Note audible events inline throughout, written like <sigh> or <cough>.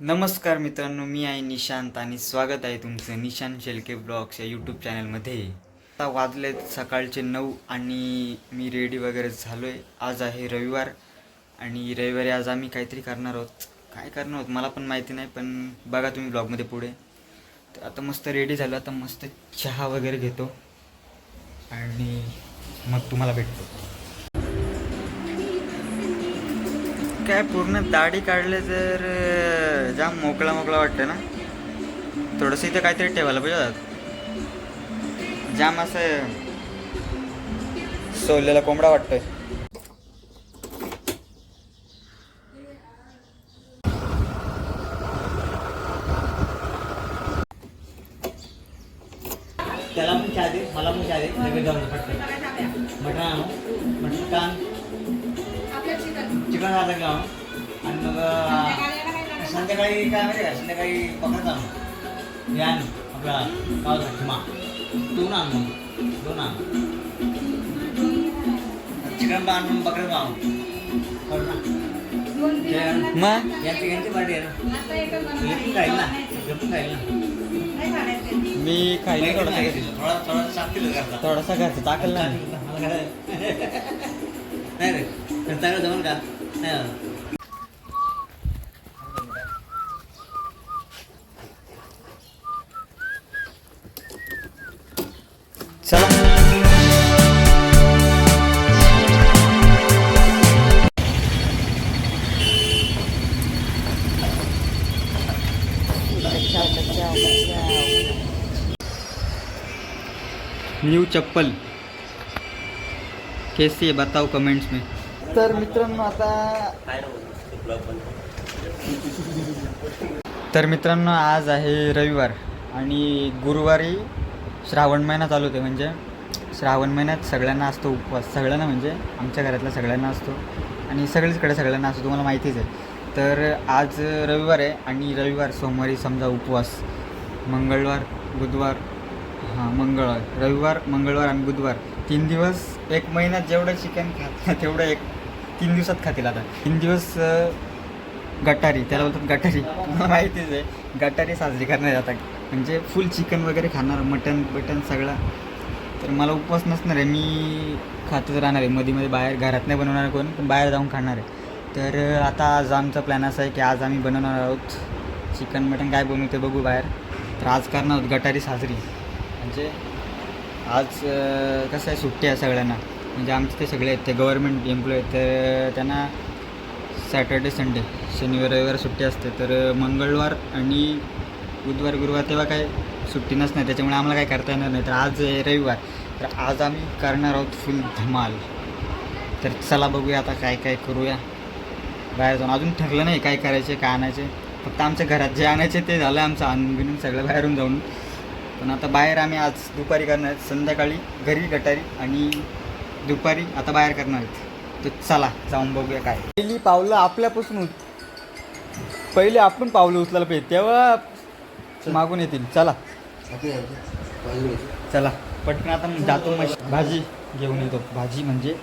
नमस्कार मित्रांनो मी आहे निशांत आणि स्वागत आहे तुमचं निशांत शेलके ब्लॉग्स या यूट्यूब चॅनलमध्ये. आता वाजलेत सकाळचे नऊ आणि मी रेडी वगैरे झालो आहे आज आहे रविवार आणि रविवारी आज आम्ही काहीतरी करणार आहोत. काय करणार आहोत मला पण माहिती नाही पण बघा तुम्ही ब्लॉगमध्ये पुढे. तर आता मस्त रेडी झालो आता मस्त चहा वगैरे घेतो आणि मग तुम्हाला भेटतो. काय पूर्ण दाढी काढले तर जाम मोकळा मोकळा वाटतं ना? थोडंसं इथं काहीतरी ठेवायला पाहिजे. जाम असं सोललेला कोंबडा वाटतोय. त्याला पण चहा दे मला पण चहा दे. लगेच जाऊन पटकन. मटण आणू. मटण कान चिकन. झालं का? आणि मग संध्याकाळी काय माहिती का? संध्याकाळी पकडत आणू. हे आण आपला खिमा. दोन आण मग. दोन आण. चिकन पण आणून पकडत आणू कळलं ना ते- मग? यांची यांची पार्टी आहे ना. हे पण खाईल ना. हे पण खाईल ना. मी खायला थोडासा. थोडा थोडा सापतील करता थोडासा घरचा टाकल ना <laughs> नाही रे. चांगलं जमल का? नाही न्यू चप्पल. कैसी है बताओ कमेंट्स में. तर मित्रांनो आता तर मित्रांनो आज आहे रविवार आणि गुरुवारी श्रावण महिना चालू होते म्हणजे. श्रावण महिन्यात सगळ्यांना असतो उपवास. सगळ्यांना म्हणजे आमच्या घरातल्या सगळ्यांना असतो आणि सगळीचकडे सगळ्यांना असतो तुम्हाला माहितीच आहे. तर आज रविवार आहे आणि रविवार सोमवारी समजा उपवास. मंगळवार बुधवार हां मंगळवार. रविवार मंगळवार आणि बुधवार. तीन दिवस एक महिन्यात जेवढं चिकन खात तेवढं एक तीन दिवसात खातील आता. तीन दिवस गटारी त्याला बोलतात गटारी. तुम्हाला माहितीच आहे गटारी साजरी करणार आता म्हणजे फुल चिकन वगैरे खाणार मटन बटन सगळं. तर मला उपवास नसणार आहे मी खातच राहणार आहे. मध्ये मध्ये बाहेर घरात नाही बनवणार कोण पण बाहेर जाऊन खाणार आहे. तर आता आज आमचा प्लॅन असा आहे की आज आम्ही बनवणार आहोत चिकन मटन काय बनवू ते बघू बाहेर. तर आज करणार आहोत गटारी साजरी. म्हणजे आज कसं आहे सुट्टी आहे सगळ्यांना. म्हणजे आमचे ते सगळे आहेत ते गव्हर्मेंट एम्प्लॉय आहेत तर त्यांना सॅटर्डे संडे शनिवार रविवार सुट्टी असते. तर मंगळवार आणि बुधवार गुरुवार तेव्हा काय सुट्टी नसणार. त्याच्यामुळे आम्हाला काय करता येणार नाही. तर आज रविवार. तर आज आम्ही करणार आहोत फुल धमाल. तर चला बघूया आता काय काय करूया. बाहेर जाऊन. अजून ठरलं नाही काय करायचे काय आणायचे. फक्त आमच्या घरात जे आणायचे ते झालं आमचं. आणून बिनून सगळं बाहेरून जाऊन पण आता बाहेर आम्ही आज दुपारी करणार आहेत. संध्याकाळी घरी गटारी आणि दुपारी आता बाहेर करणार आहेत. तर चला जाऊन बघूया काय पहिली पावलं आपल्यापासून उच- पहिले आपण पावलं उचलायला पाहिजे तेव्हा मागून येतील. चला. चला. पटकन आता जातो मग. भाजी घेऊन येतो. भाजी म्हणजे?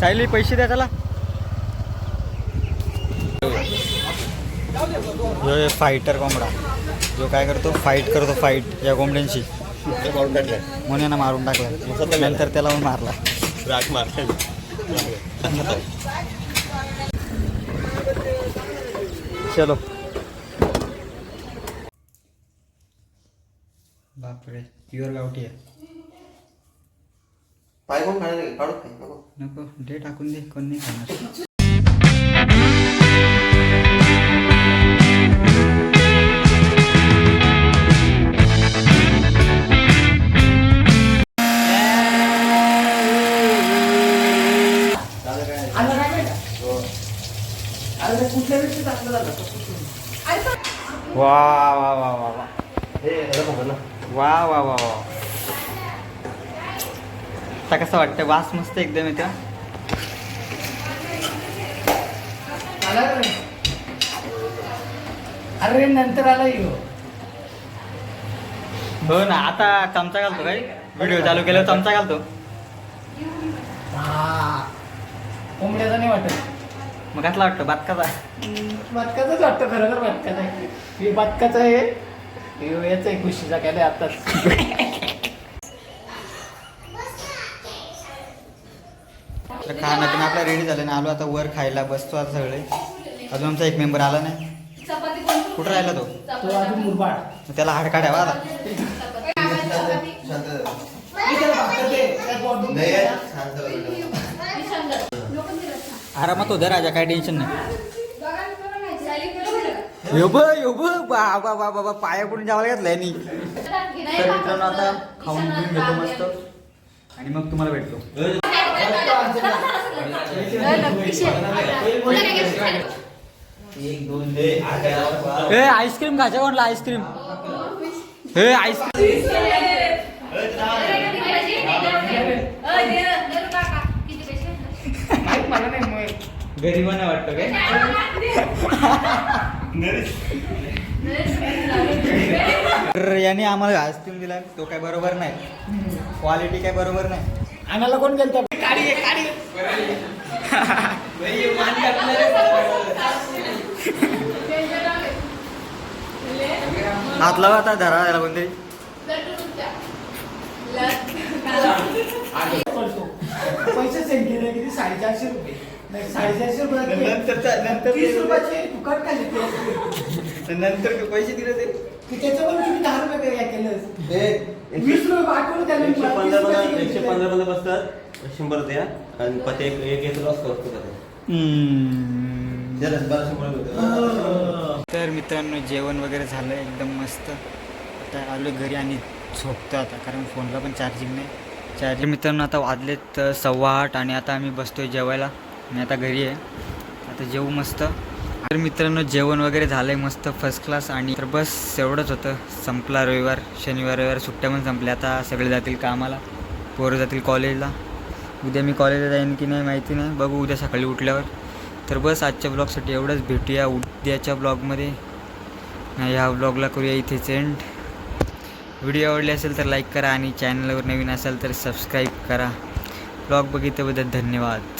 सायली पैसे द्या त्याला. ह्यो फायटर कोंबडा. जो काय करतो? फाईट करतो फाईट या कोंबड्यांशी. म्हणून यांना मारून टाकला नंतर त्याला पण मारला. राग मार चलो. बापरे प्युअर गावठी आहे. पाय कोण खाणार आहे? काढू काय नको नको डे टाकून दे कोण नाही खाणार वा वा वा वा वा हे नको म्हणा. वा वा वा वा आता कसं वाटतं वास मस्त एकदम येतं अरे नंतर आला येऊ हो ना आता चमचा घालतो काय? व्हिडिओ चालू केल्यावर चमचा घालतो. हा. कोंबड्याचा नाही वाटत. मग कसला वाटतं? बातकाचा? बदकाचाच वाटतं खरं तर बदकाचा आहे हे आहे. हे याचा आहे खुशीचा केलाय आताच. <laughs> तर खाणं पिणं आपलं रेडी झालं ना आलो आता वर खायला बसतो आता सगळे. अजून आमचा एक मेंबर आला नाही. कुठं राहिला तो? तो अजून मुरबाड. मग त्याला हाड काढावा आता. आरामात होत्या राजा काय टेन्शन नाही. यो ब यो ब बाबा बाबा बाबा पाया पडून जावं घेतलंय नी तर मित्रांनो आता खाऊन पिऊन घेतो मस्त. आणि मग तुम्हाला भेटतो. एक दोन दे आठ ए आईस्क्रीम खायचं कोणला आईस्क्रीम. हे आईस्क्रीम. गरीबांना वाटतं काय? याने आम्हाला आईस्क्रीम दिला तो काय बरोबर नाही. क्वालिटी काय बरोबर नाही. आणायला कोण गेलता? काढी आहे, काढी. हात लावा आता धरा याला कोणतरी पडतो. पैसे सेंड केले किती साडेचारशे रुपये नाही, साडेचारशे रुपये नंतर- नंतर- तीस रुपयाचे. नंतर पैसे दिले ते की तुम्ही दहा रुपये पे केलं वीस रुपये पाठवून त्याला मी पंधरा बंद एकशे. पंधरा बंद बसतात शंभर द्या. आणि पते एक एक एक लॉस करतो का ते जरा बारा शंभर होतं. तर मित्रांनो जेवण वगैरे झालं एकदम मस्त. आता आलो घरी आणि झोपतो आता कारण फोनला पण चार्जिंग नाही. चार्जिंग मित्रांनो आता वाजलेत अ, सव्वा आठ आणि आता आम्ही बसतोय जेवायला. मी आता घरी आहे. आता जेवू मस्त. तर मित्रांनो जेवण वगैरे झालं आहे मस्त फर्स्ट क्लास आणि तर बस एवढंच होतं. संपला रविवार शनिवार रविवार सुट्ट्या पण संपल्या. आता सगळे जातील कामाला. पोरं जातील कॉलेजला उद्या मी कॉलेजला जाईन की नाही माहिती नाही. बघू उद्या सकाळी उठल्यावर. तर बस आजच्या ब्लॉगसाठी एवढंच. भेटूया उद्याच्या ब्लॉगमध्ये ह्या ब्लॉगला करूया इथेच एंड व्हिडिओ आवडले असेल तर लाईक करा आणि चॅनलवर नवीन असाल तर सबस्क्राईब करा. ब्लॉग बघितल्याबद्दल धन्यवाद.